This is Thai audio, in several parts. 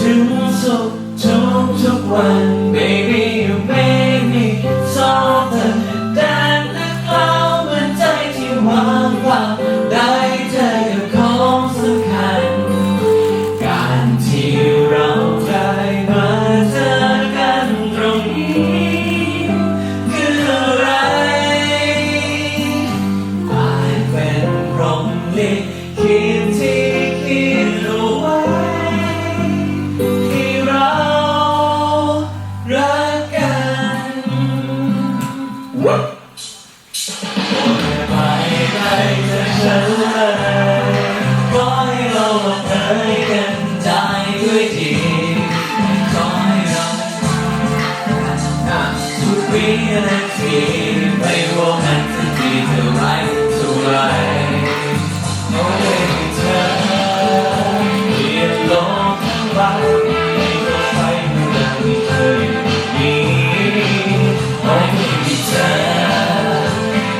ถึงสุขทุกทุกวัน เป็นดที่คิดเอาไว้ที่เรจกฉัให้เราเคยกันได้ด้วยดีขอให้เราทุกวินาทีไม่ว่ามันจะดีเท่าไรเท่ไร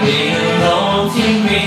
belong to me.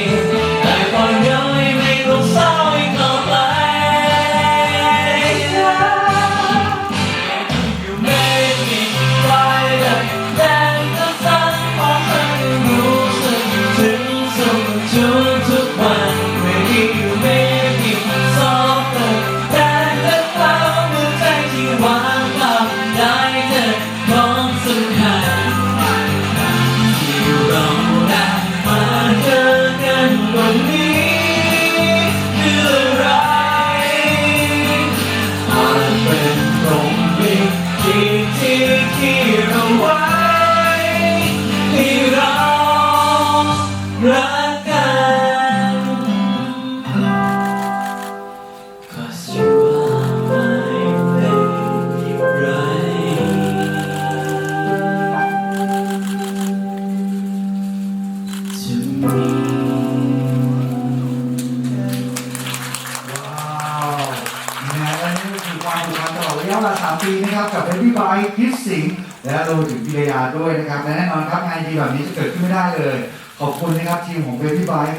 ระยะเวลา3ปีนะครับกับเบบี้ไบค์พิษสิงและรวมถึงพิรยาด้วยนะครับและแน่นอนครับงานดีแบบนี้จะเกิดขึ้นไม่ได้เลย ขอบคุณนะครับทีมของเบบี้ไบค์ครับ